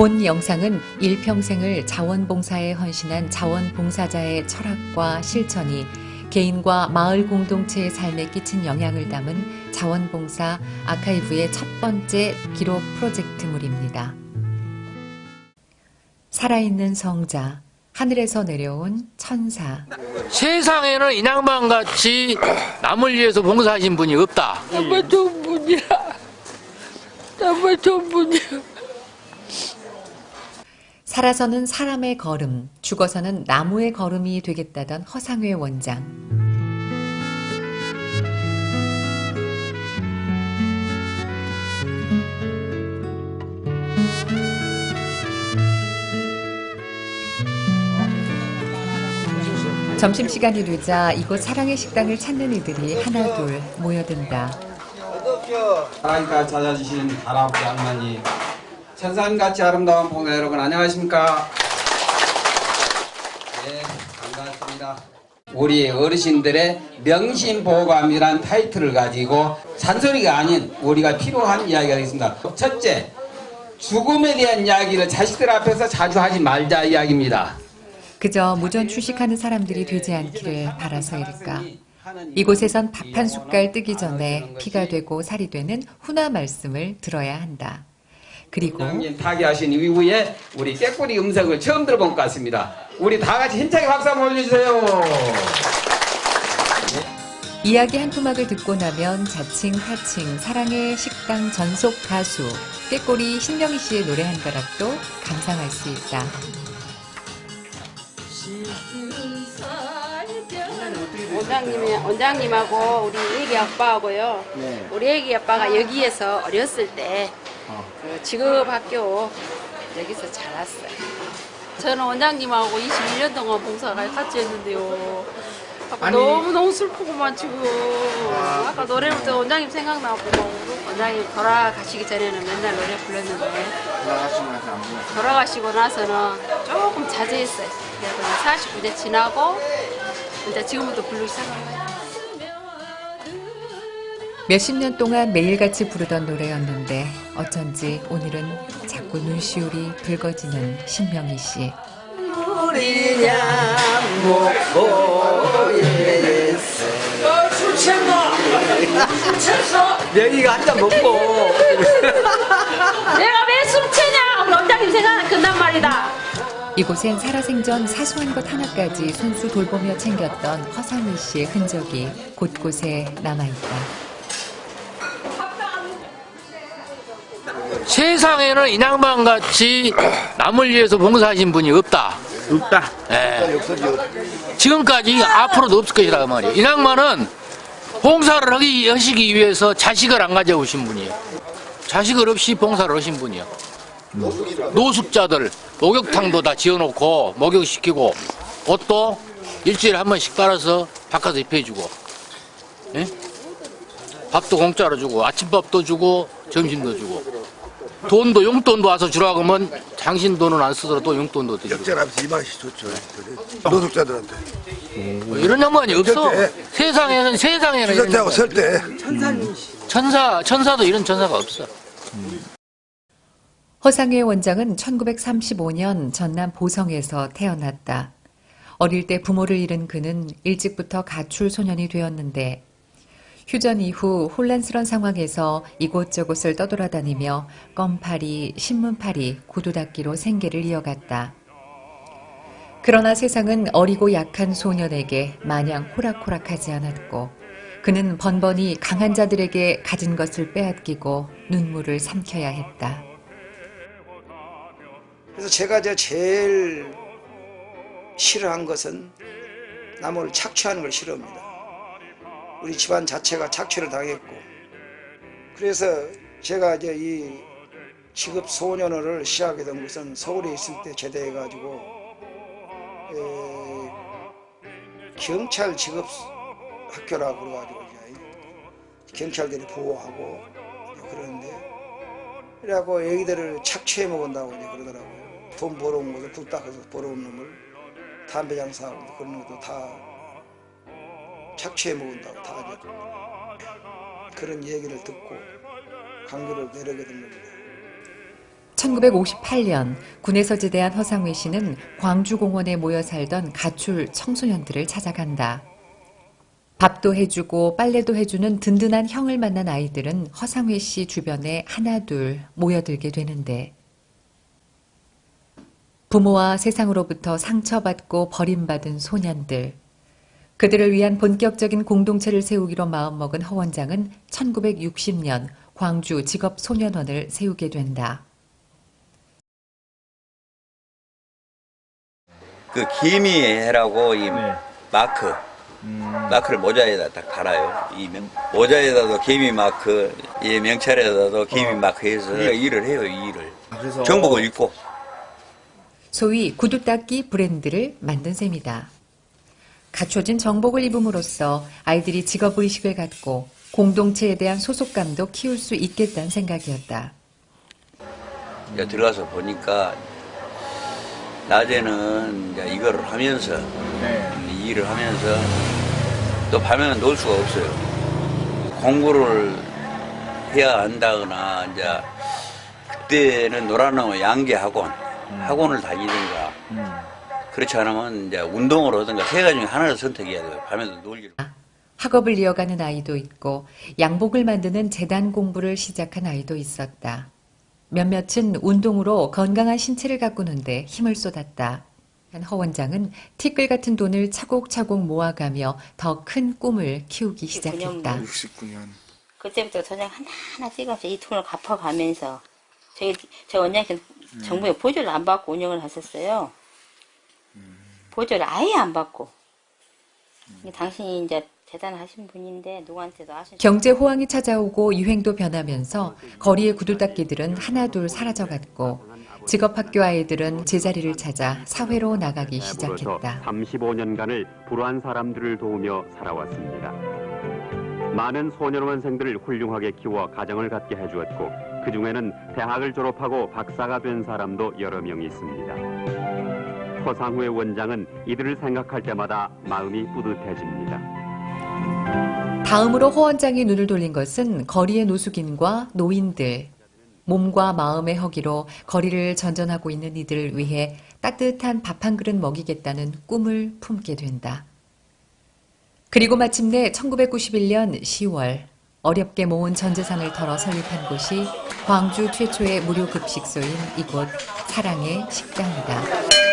본 영상은 일평생을 자원봉사에 헌신한 자원봉사자의 철학과 실천이 개인과 마을 공동체의 삶에 끼친 영향을 담은 자원봉사 아카이브의 첫 번째 기록 프로젝트물입니다. 살아있는 성자, 하늘에서 내려온 천사. 세상에는 인양반 같이 남을 위해서 봉사하신 분이 없다. 정말 좋은 분이야. 정말 좋은 분이야. 살아서는 사람의 걸음, 죽어서는 나무의 걸음이 되겠다던 허상회 원장. 점심시간이 되자 이곳 사랑의 식당을 찾는 이들이 하나둘 모여든다. 하나님까 찾아주신 할아버지 할머니 천산같이 아름다운 봉사 여러분 안녕하십니까 네 반갑습니다 우리 어르신들의 명심보감이란 타이틀을 가지고 잔소리가 아닌 우리가 필요한 이야기가 있습니다 첫째 죽음에 대한 이야기를 자식들 앞에서 자주 하지 말자 이야기입니다 그저 무전 추식하는 사람들이 되지 않기를 바라서일까. 이곳에선 밥 한 숟갈 뜨기 전에 피가 되고 살이 되는 훈화 말씀을 들어야 한다. 그리고 원장님 타계하신 이후에 우리 깨꼬리 음성을 처음 들어본 것 같습니다 우리 다 같이 힘차게 박수 한번 올려주세요 이야기 한 토막을 듣고 나면 자칭 타칭 사랑의 식당 전속 가수 깨꼬리 신명희 씨의 노래 한 가락도 감상할 수 있다. 원장님이 원장님하고 우리 애기 아빠하고요. 우리 애기 아빠가 여기에서 어렸을 때 그 직업학교 여기서 자랐어요. 저는 원장님하고 21년 동안 봉사를 같이 했는데요. 아까 너무너무 슬프고만 지금 아 까 노래 부르때 원장님 생각나고 원장님 돌아가시기 전에는 맨날 노래 불렀는데 돌아가시고 나서는 조금 자제했어요. 그래서 49대 지나고 이제 지금부터 부르기 시작한 거예요. 몇십 년 동안 매일같이 부르던 노래였는데 어쩐지 오늘은 자꾸 눈시울이 붉어지는 신명희 씨. 명희가 한 잔 먹고 내가 왜 숨채냐? 우리 원장님 생각 끝난 말이다. 이곳엔 살아생전 사소한 것 하나까지 손수 돌보며 챙겼던 허상희 씨의 흔적이 곳곳에 남아있다. 세상에는 인양반 같이 남을 위해서 봉사하신 분이 없다. 없다. 예. 지금까지 앞으로도 없을 것이라 그 말이에요. 인양반은 봉사를 하기, 하시기 위해서 자식을 안 가져오신 분이에요. 자식을 없이 봉사를 하신 분이에요. 노숙자들 목욕탕도 다 지어놓고 목욕시키고 옷도 일주일에 한 번씩 빨아서 바꿔서 입혀주고 예? 밥도 공짜로 주고 아침밥도 주고 점심도 주고 돈도 용돈도 와서 주라고 하면 당신 돈은 안 쓰더라도 용돈도 드리고 적절하면서 이 맛이 좋죠. 노숙자들한테. 뭐 이런 양반이 없어 세상에는 세상에는 이런 양반이 설때 천사 천사도 이런 천사가 없어 허상회 원장은 1935년 전남 보성에서 태어났다. 어릴 때 부모를 잃은 그는 일찍부터 가출 소년이 되었는데 휴전 이후 혼란스런 상황에서 이곳저곳을 떠돌아다니며 껌파리, 신문파리, 구두 닦기로 생계를 이어갔다. 그러나 세상은 어리고 약한 소년에게 마냥 호락호락하지 않았고 그는 번번이 강한 자들에게 가진 것을 빼앗기고 눈물을 삼켜야 했다. 그래서 제가 제일 싫어한 것은 남을 착취하는 걸 싫어합니다. 우리 집안 자체가 착취를 당했고 그래서 제가 이제 이 직업 소년을 시작하게 된 것은 서울에 있을 때 제대해 가지고 경찰 직업 학교라고 그래가지고 경찰들이 보호하고 그러는데 그래갖고 애기들을 착취해 먹은다고 이제 그러더라고요. 돈 벌어온 것을 굴딱해서 벌어온 놈을 담배 장사하고 그런 것도 다 착취해 먹은다고 다 이제 그런 얘기를 듣고 강교를 내려게 된 겁니다. 1958년 군에서 제대한 허상회 씨는 광주공원에 모여 살던 가출 청소년들을 찾아간다. 밥도 해주고 빨래도 해주는 든든한 형을 만난 아이들은 허상회 씨 주변에 하나둘 모여들게 되는데 부모와 세상으로부터 상처받고 버림받은 소년들. 그들을 위한 본격적인 공동체를 세우기로 마음먹은 허 원장은 1960년 광주 직업소년원을 세우게 된다. 그 기미해라고 이 마크 마크를 모자에다 딱 달아요. 이 명- 모자에다도 기미 마크, 이 명찰에다도 기미 마크 해서 일을 해요. 이 일을 정복을 입고 소위 구두 닦기 브랜드를 만든 셈이다. 갖춰진 정복을 입음으로써 아이들이 직업의식을 갖고 공동체에 대한 소속감도 키울 수 있겠다는 생각이었다. 이제 들어가서 보니까 낮에는 이제 이거를 하면서 이 일을 하면서 또 밤에는 놀 수가 없어요. 공부를 해야 한다거나 이제 그때는 놀아놓은 양계 학원 학원을 다니든가 그렇지 않으면 이제 운동을 하든가 세 가지 중에 하나를 선택해야 돼요. 밤에도 놀기를. 학업을 이어가는 아이도 있고 양복을 만드는 재단 공부를 시작한 아이도 있었다. 몇몇은 운동으로 건강한 신체를 가꾸는데 힘을 쏟았다. 허 원장은 티끌 같은 돈을 차곡차곡 모아가며 더 큰 꿈을 키우기 시작했다. 69년. 그때부터 도장 하나하나 찍어서 이 돈을 갚아가면서 저희 저 원장님 정부에 보조를 안 받고 운영을 하셨어요. 보조를 아예 안 받고. 이게 당신이 이제 대단하신 분인데 누구한테도 아신 경제 호황이 찾아오고 유행도 변하면서 거리의 구두닦이들은 하나둘 사라져갔고 직업학교 아이들은 제자리를 찾아 사회로 나가기 시작했다. 35년간을 불우한 사람들을 도우며 살아왔습니다. 많은 소년원생들을 훌륭하게 키워 가정을 갖게 해주었고 그 중에는 대학을 졸업하고 박사가 된 사람도 여러 명 있습니다. 허상회 원장은 이들을 생각할 때마다 마음이 뿌듯해집니다. 다음으로 허 원장이 눈을 돌린 것은 거리의 노숙인과 노인들. 몸과 마음의 허기로 거리를 전전하고 있는 이들을 위해 따뜻한 밥 한 그릇 먹이겠다는 꿈을 품게 된다. 그리고 마침내 1991년 10월 어렵게 모은 전 재산을 털어 설립한 곳이 광주 최초의 무료 급식소인 이곳 사랑의 식당이다.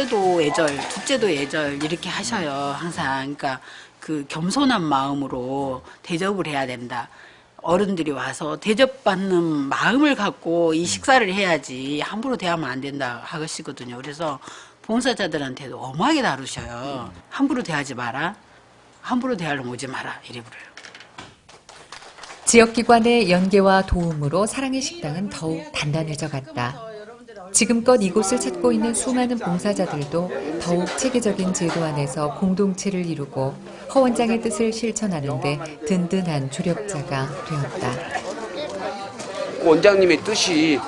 첫째도 예절, 둘째도 예절 이렇게 하셔요. 항상 그러니까 그 겸손한 마음으로 대접을 해야 된다. 어른들이 와서 대접받는 마음을 갖고 이 식사를 해야지 함부로 대하면 안 된다 하시거든요. 그래서 봉사자들한테도 엄하게 다루셔요. 함부로 대하지 마라. 함부로 대하려면 오지 마라. 이래 부려요. 지역기관의 연계와 도움으로 사랑의 식당은 더욱 단단해져 갔다. 지금껏 이곳을 찾고 있는 수많은 봉사자들도 더욱 체계적인 제도 안에서 공동체를 이루고 허 원장의 뜻을 실천하는데 든든한 조력자가 되었다. 원장님의 뜻이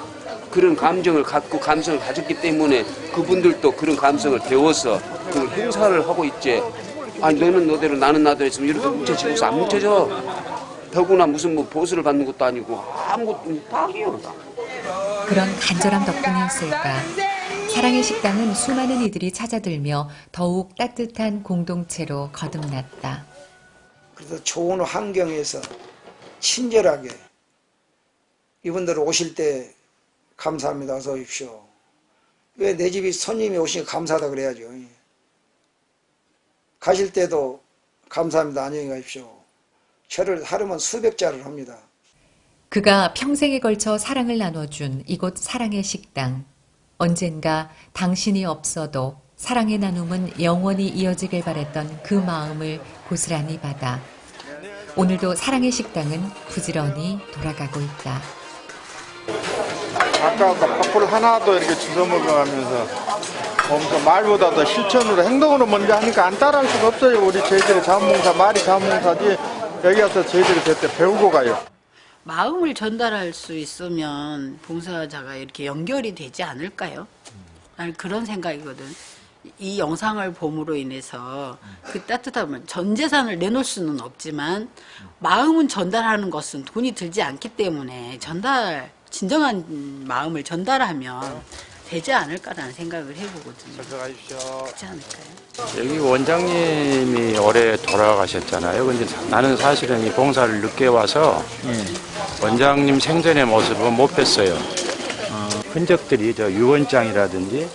그런 감정을 갖고 감성을 가졌기 때문에 그분들도 그런 감성을 배워서 그 행사를 하고 있지. 아니 너는 너대로 나는 나대로 했으면 이렇게 뭉쳐지고서 안 뭉쳐져. 더구나 무슨 뭐 보수를 받는 것도 아니고 아무것도 딱이요. 그런 간절함 덕분이었을까. 사랑의 식당은 수많은 이들이 찾아들며 더욱 따뜻한 공동체로 거듭났다. 그래서 좋은 환경에서 친절하게 이분들 오실 때 감사합니다. 어서 오십시오. 왜 내 집이 손님이 오시니 감사하다 그래야죠. 가실 때도 감사합니다. 안녕히 가십시오. 절을 하루만 수백 자를 합니다. 그가 평생에 걸쳐 사랑을 나눠준 이곳 사랑의 식당. 언젠가 당신이 없어도 사랑의 나눔은 영원히 이어지길 바랬던 그 마음을 고스란히 받아 오늘도 사랑의 식당은 부지런히 돌아가고 있다. 아까 그 밥을 하나도 이렇게 주워 먹어가면서 보면서 말보다도 실천으로 행동으로 먼저 하니까 안 따라할 수가 없어요. 우리 저희들이 자원봉사 말이 자원봉사지 여기 와서 저희들이 그때 배우고 가요. 마음을 전달할 수 있으면 봉사자가 이렇게 연결이 되지 않을까요? 나는 그런 생각이거든. 이 영상을 봄으로 인해서 그 따뜻함을 전 재산을 내놓을 수는 없지만 마음은 전달하는 것은 돈이 들지 않기 때문에 전달 진정한 마음을 전달하면 되지 않을까라는 생각을 해보거든요. 그렇지 않을까요? 여기 원장님이 올해 돌아가셨잖아요. 근데 나는 사실은 이 봉사를 늦게 와서 원장님 생전의 모습은 못 뵀어요. 어, 흔적들이 저 유언장이라든지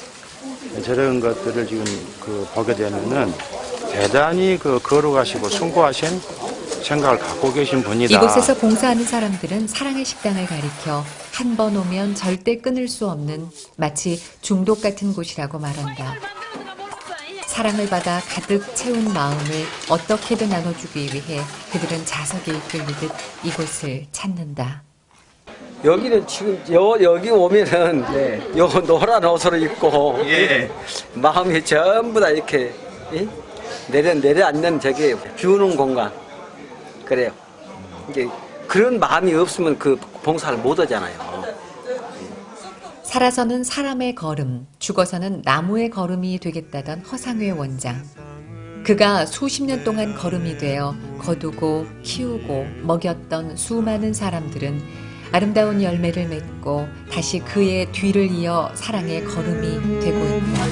저런 것들을 지금 그 보게 되면은 대단히 그 거룩하시고 숭고하신 생각을 갖고 계신 분이다. 이곳에서 봉사하는 사람들은 사랑의 식당을 가리켜 한 번 오면 절대 끊을 수 없는 마치 중독 같은 곳이라고 말한다. 사랑을 받아 가득 채운 마음을 어떻게든 나눠주기 위해 그들은 자석에 이끌리듯 이곳을 찾는다. 여기는 지금 여, 여기 오면은 요 노란 옷을 입고 마음이 전부 다 이렇게 이? 내려 내려앉는 저게 비우는 공간 그래요. 이제 그런 마음이 없으면 그 봉사를 못 하잖아요. 살아서는 사람의 걸음, 죽어서는 나무의 걸음이 되겠다던 허상회 원장. 그가 수십 년 동안 걸음이 되어 거두고 키우고 먹였던 수많은 사람들은 아름다운 열매를 맺고 다시 그의 뒤를 이어 사랑의 걸음이 되고 있다.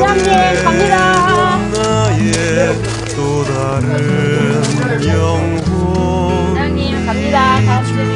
원장님 갑니다. 好的。